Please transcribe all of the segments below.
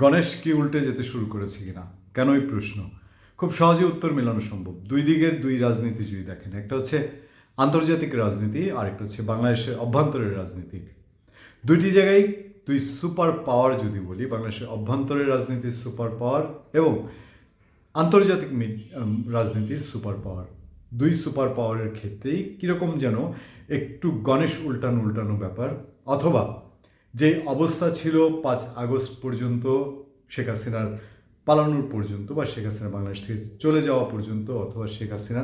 গণেশ কি উল্টে যেতে শুরু করেছে কিনা? কেন এই প্রশ্ন। খুব সহজে উত্তর মেলানো সম্ভব। দুই দিকের দুই রাজনীতি যদি দেখেন, একটা হচ্ছে আন্তর্জাতিক রাজনীতি আর একটা হচ্ছে বাংলাদেশের অভ্যন্তরের রাজনীতি। দুইটি জায়গায় দুই সুপার পাওয়ার যদি বলি, বাংলাদেশের অভ্যন্তরের রাজনীতির সুপার পাওয়ার এবং আন্তর্জাতিক রাজনীতির সুপার পাওয়ার। দুই সুপার পাওয়ারের ক্ষেত্রেই কীরকম যেন একটু গণেশ উল্টানো উল্টানো ব্যাপার, অথবা যে অবস্থা ছিল পাঁচ আগস্ট পর্যন্ত, শেখ হাসিনার পালানোর পর্যন্ত বা শেখ হাসিনা বাংলাদেশ থেকে চলে যাওয়া পর্যন্ত অথবা শেখ হাসিনা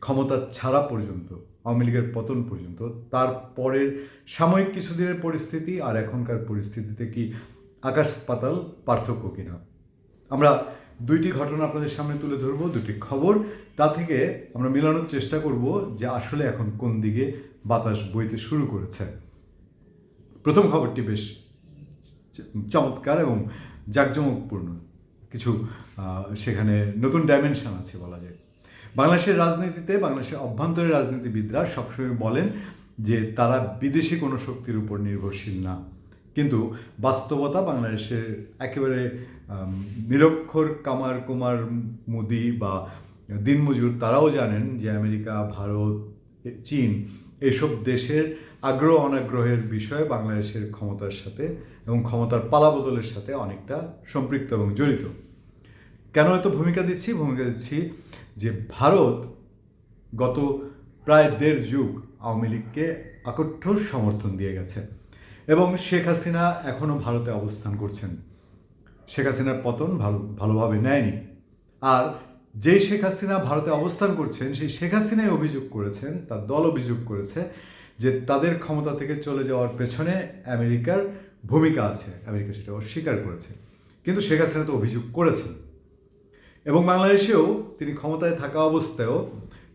ক্ষমতা ছাড়া পর্যন্ত, আওয়ামী লীগের পতন পর্যন্ত তারপরের সাময়িক কিছুদিনের পরিস্থিতি আর এখনকার পরিস্থিতিতে কি আকাশ পাতাল পার্থক্য কিনা? আমরা দুইটি ঘটনা আপনাদের সামনে তুলে ধরবো, দুটি খবর। তা থেকে আমরা মেলানোর চেষ্টা করব যে আসলে এখন কোন দিকে বাতাস বইতে শুরু করেছে। প্রথম খবরটি বেশ চমৎকার এবং জাঁকজমকপূর্ণ। কিছু সেখানে নতুন ডাইমেনশন আছে বলা যায়। বাংলাদেশের রাজনীতিতে, বাংলাদেশের অভ্যন্তরীণ রাজনীতিবিদরা সবসময় বলেন যে তারা বিদেশি কোনো শক্তির উপর নির্ভরশীল না। কিন্তু বাস্তবতা বাংলাদেশের একেবারে নিরক্ষর কামার কুমার মুদি বা দিনমজুর, তারাও জানেন যে আমেরিকা, ভারত চীন, এসব দেশের আগ্রহ অনাগ্রহের বিষয়ে বাংলাদেশের ক্ষমতার সাথে এবং ক্ষমতার পালাবদলের সাথে অনেকটা সম্পৃক্ত এবং জড়িত। কেন এত ভূমিকা দিচ্ছি? ভূমিকা দিচ্ছি যে ভারত গত প্রায় দেড় যুগ আওয়ামী লীগকে আকঠোর সমর্থন দিয়ে গেছে এবং শেখ হাসিনা এখনও ভারতে অবস্থান করছেন। শেখ হাসিনার পতন ভালো, ভালোভাবে নেয়নি। আর যেই শেখ হাসিনা ভারতে অবস্থান করছেন, সেই শেখ হাসিনাই অভিযোগ করেছেন, তার দল অভিযোগ করেছে যে তাদের ক্ষমতা থেকে চলে যাওয়ার পেছনে আমেরিকার ভূমিকা আছে। আমেরিকা সেটা অস্বীকার করেছে। কিন্তু শেখ হাসিনা তো অভিযোগ করেছেন। এবং বাংলাদেশেও তিনি ক্ষমতায় থাকা অবস্থায়ও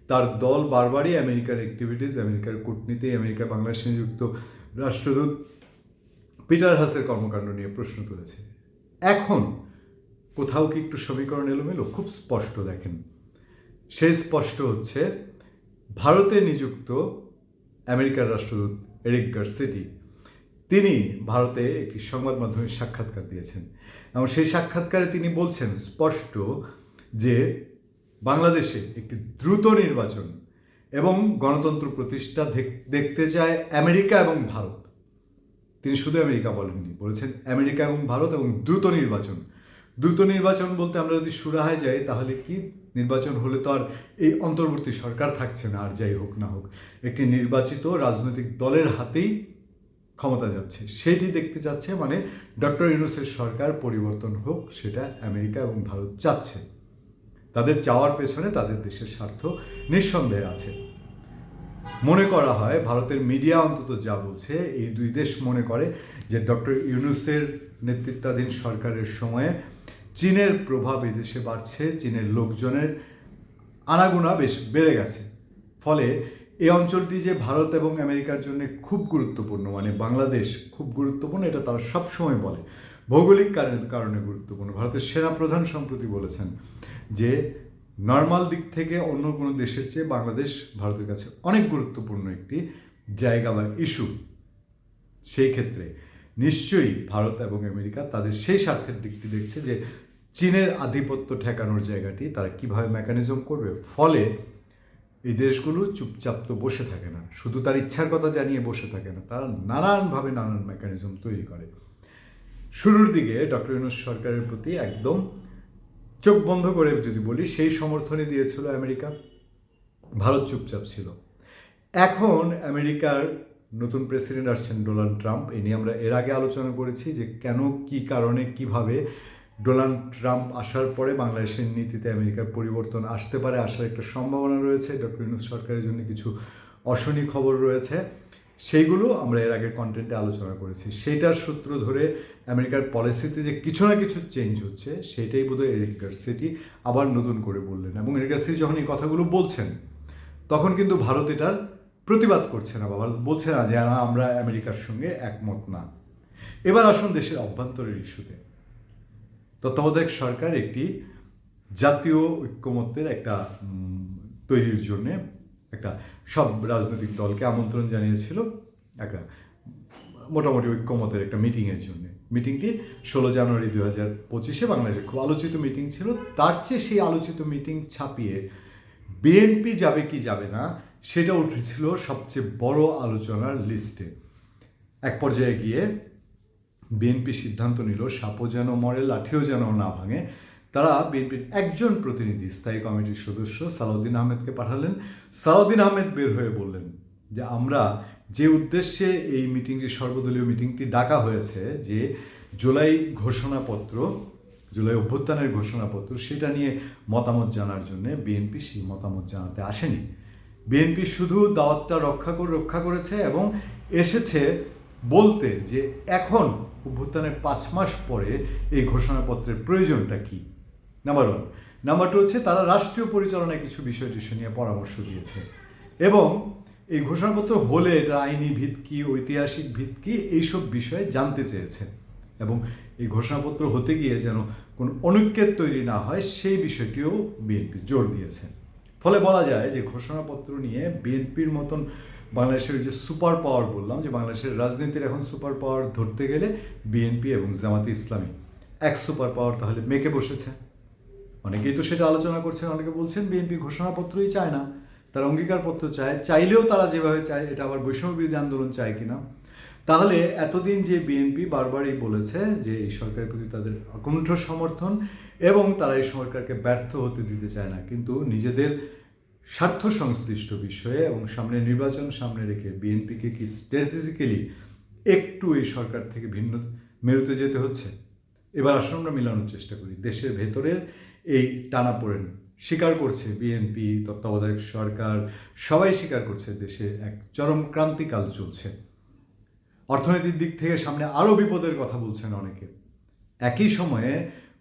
তার দল বারবারই আমেরিকার অ্যাক্টিভিটিস আমেরিকার কূটনীতি, আমেরিকা বাংলাদেশে নিযুক্ত রাষ্ট্রদূত পিটার হাসের কর্মকাণ্ড নিয়ে প্রশ্ন তুলেছে। এখন কোথাও কি একটু সমীকরণ এলোমেলো? খুব স্পষ্ট দেখেন। সেই স্পষ্ট হচ্ছে, ভারতে নিযুক্ত আমেরিকার রাষ্ট্রদূত এরিক গার্সেটি, তিনি ভারতে একটি সংবাদ মাধ্যমে সাক্ষাৎকার দিয়েছেন। এবং সেই সাক্ষাৎকারে তিনি বলছেন স্পষ্ট যে বাংলাদেশে একটি দ্রুত নির্বাচন এবং গণতন্ত্র প্রতিষ্ঠা দেখ- দেখতে চায় আমেরিকা এবং ভারত। তিনি শুধু আমেরিকা বলেননি, বলেছেন আমেরিকা এবং ভারত এবং দ্রুত নির্বাচন। দ্রুত নির্বাচন বলতে আমরা যদি সুরাহায় যাই, তাহলে কি নির্বাচন হলে তো আর এই অন্তর্বর্তী সরকার থাকছে না, আর যাই হোক না হোক। একটি নির্বাচিত রাজনৈতিক দলের হাতেই ক্ষমতা যাচ্ছে। সেটি দেখতে চাচ্ছে মানে ডক্টর ইউনুসের সরকার পরিবর্তন হোক, সেটা আমেরিকা এবং ভারত চাচ্ছে। তাদের চাওয়ার পেছনে তাদের দেশের স্বার্থ নিঃসন্দেহে আছে। মনে করা হয়, ভারতের মিডিয়া অন্তত যা বলছে, এই দুই দেশ মনে করে যে ডক্টর ইউনুসের নেতৃত্বাধীন সরকারের সময়ে চীনের প্রভাব এদেশে বাড়ছে, চীনের লোকজনের আনাগোনা বেশ বেড়ে গেছে। ফলে এই অঞ্চলটি যে ভারত এবং আমেরিকার জন্য খুব গুরুত্বপূর্ণ মানে বাংলাদেশ খুব গুরুত্বপূর্ণ, এটা তারা সবসময় বলে। ভৌগোলিক কারণে গুরুত্বপূর্ণ। ভারতের সেনাপ্রধান সম্প্রতি বলেছেন যে, নর্মাল দিক থেকে অন্য কোনো দেশের চেয়ে বাংলাদেশ ভারতের কাছে অনেক গুরুত্বপূর্ণ একটি জায়গা বা ইস্যু। সেই ক্ষেত্রে নিশ্চয়ই ভারত এবং আমেরিকা তাদের সেই স্বার্থের দিকটি দেখছে যে চীনের আধিপত্য ঠেকানোর জায়গাটি তারা কীভাবে মেকানিজম করবে? ফলে এই দেশগুলো চুপচাপ তো বসে থাকে না। শুধু তার ইচ্ছার কথা জানিয়ে বসে থাকে না, তারা নানানভাবে নানান মেকানিজম তৈরি করে। শুরুর দিকে ডক্টর ইউনুস সরকারের প্রতি একদম চোখ বন্ধ করে যদি বলি, সেই সমর্থনই দিয়েছিল আমেরিকা। ভারত চুপচাপ ছিল। এখন আমেরিকার নতুন প্রেসিডেন্ট আসছেন ডোনাল্ড ট্রাম্প। এ নিয়ে আমরা এর আগে আলোচনা করেছি যে কেন, কি কারণে, কীভাবে ডোনাল্ড ট্রাম্প আসার পরে বাংলাদেশের নীতিতে আমেরিকার পরিবর্তন আসতে পারে আসার একটা সম্ভাবনা রয়েছে। ডক্টর ইউনুস সরকারের জন্য কিছু অশনি খবর রয়েছে। সেইগুলো আমরা এর আগে কন্টেন্টে আলোচনা করেছি। সেইটার সূত্র ধরে আমেরিকার পলিসিতে যে কিছু না কিছু চেঞ্জ হচ্ছে, সেটাই বোধহয় এরিক গার্সেটি আবার নতুন করে বললেন এবং এরিক গার্সেটি যখন এই কথাগুলো বলছেন, তখন কিন্তু ভারত এটার প্রতিবাদ করছে না বাবা। বলছে না যে আমরা আমেরিকার সঙ্গে একমত না। এবার আসুন দেশের অভ্যন্তরের ইস্যুতে তত্ত্বাবধায়ক সরকার একটি জাতীয় ঐক্যমত্যের একটা তৈরির জন্যে একটা সব রাজনৈতিক দলকে আমন্ত্রণ জানিয়েছিল একটা মোটামুটি ঐক্যমতের একটা মিটিংয়ের জন্য। মিটিংটি ষোলো জানুয়ারি দু হাজার পঁচিশে বাংলাদেশে খুব আলোচিত মিটিং ছিল। তার চেয়ে সেই আলোচিত মিটিং ছাপিয়ে বিএনপি যাবে কি যাবে না সেটা উঠেছিল সবচেয়ে বড় আলোচনার লিস্টে। এক পর্যায়ে গিয়ে বিএনপি সিদ্ধান্ত নিল, সাপও যেন মরে, লাঠিও যেন না ভাঙে। তারা বিএনপির একজন প্রতিনিধি, স্থায়ী কমিটির সদস্য সালাউদ্দিন আহমেদকে পাঠালেন। সালাউদ্দিন আহমেদ বের হয়ে বললেন যে, আমরা যে উদ্দেশ্যে এই মিটিংটি, সর্বদলীয় মিটিংটি ডাকা হয়েছে, যে জুলাই ঘোষণাপত্র, জুলাই অভ্যুত্থানের ঘোষণাপত্র, সেটা নিয়ে মতামত জানার জন্য বিএনপি সেই মতামত জানাতে আসেনি। বিএনপি শুধু দাওয়াতটা রক্ষা করে, রক্ষা করেছে এবং এসেছে বলতে যে এখন অভ্যুত্থানের পাঁচ মাস পরে এই ঘোষণাপত্রের প্রয়োজনটা কি? নাম্বার ওয়ান নাম্বার টু হচ্ছে তারা রাষ্ট্রীয় পরিচালনায় কিছু বিষয় টিষয় নিয়ে পরামর্শ দিয়েছে। এবং এই ঘোষণাপত্র হলে এটা আইনি ভিত কি, ঐতিহাসিক ভিত কি, এইসব বিষয়ে জানতে চেয়েছে। এবং এই ঘোষণাপত্র হতে গিয়ে যেন কোনো অনুচ্ছেদ তৈরি না হয়, সেই বিষয়টিও বিএনপি জোর দিয়েছে। ফলে বলা যায় যে ঘোষণাপত্র নিয়ে বিএনপির মতন বাংলাদেশের যে সুপার পাওয়ার বললাম যে বাংলাদেশের রাজনীতির এখন সুপার পাওয়ার ধরতে গেলে বিএনপি এবং জামাতে ইসলামী এক সুপার পাওয়ার তাহলে মেকে বসেছে। অনেকেই তো সেটা আলোচনা করছেন, অনেকে বলছেন বিএনপি ঘোষণাপত্রই চায় না, তারা অঙ্গীকারপত্র চায়, চাইলেও তারা যেভাবে চায়, এটা আবার বৈষম্য বিরোধী আন্দোলন চায় কিনা। তাহলে এতদিন যে বিএনপি বারবারই বলেছে যে এই সরকারের প্রতি তাদের অকুণ্ঠ সমর্থন এবং তারা এই সরকারকে ব্যর্থ হতে দিতে চায় না, কিন্তু নিজেদের স্বার্থ সংশ্লিষ্ট বিষয়ে এবং সামনে নির্বাচন সামনে রেখে বিএনপিকে কি স্ট্র্যাটেজিক্যালি একটু এই সরকার থেকে ভিন্ন মেরুতে যেতে হচ্ছে? এবার আসুন আমরা মিলানোর চেষ্টা করি। দেশের ভেতরের এই টানাপোড়েন স্বীকার করছে বিএনপি, তত্ত্বাবধায়ক সরকার, সবাই স্বীকার করছে দেশে এক চরম ক্রান্তিকাল চলছে। অর্থনৈতিক দিক থেকে সামনে আরও বিপদের কথা বলছেন অনেকে। একই সময়ে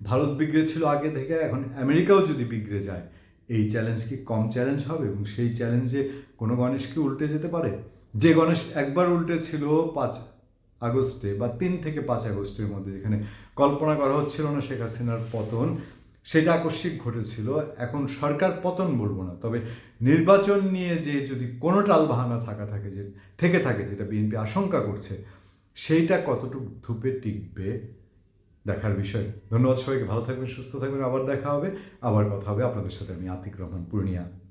ভারত বিগড়ে ছিল আগে থেকে, এখন আমেরিকাও যদি বিগড়ে যায় এই চ্যালেঞ্জ কি কম চ্যালেঞ্জ হবে এবং সেই চ্যালেঞ্জে কোনো গণেশ কি উল্টে যেতে পারে? যে গণেশ একবার উল্টে ছিল পাঁচ আগস্টে বা তিন থেকে পাঁচ আগস্টের মধ্যে, যেখানে কল্পনা করা হচ্ছিল না শেখ হাসিনার পতন, সেটা আকস্মিক ঘটেছিল। এখন সরকার পতন বলব না, তবে নির্বাচন নিয়ে যে যদি কোনো টালবাহানা থাকা থাকে যে, থেকে থাকে, যেটা বিএনপি আশঙ্কা করছে, সেইটা কতটুকু ধূপে টিকবে? দেখার বিষয়। ধন্যবাদ সবাইকে, ভালো থাকবেন, সুস্থ থাকবেন, আবার দেখা হবে। আবার কথা হবে। আপনাদের সাথে আমি আতিক রহমান, পূর্ণিয়া।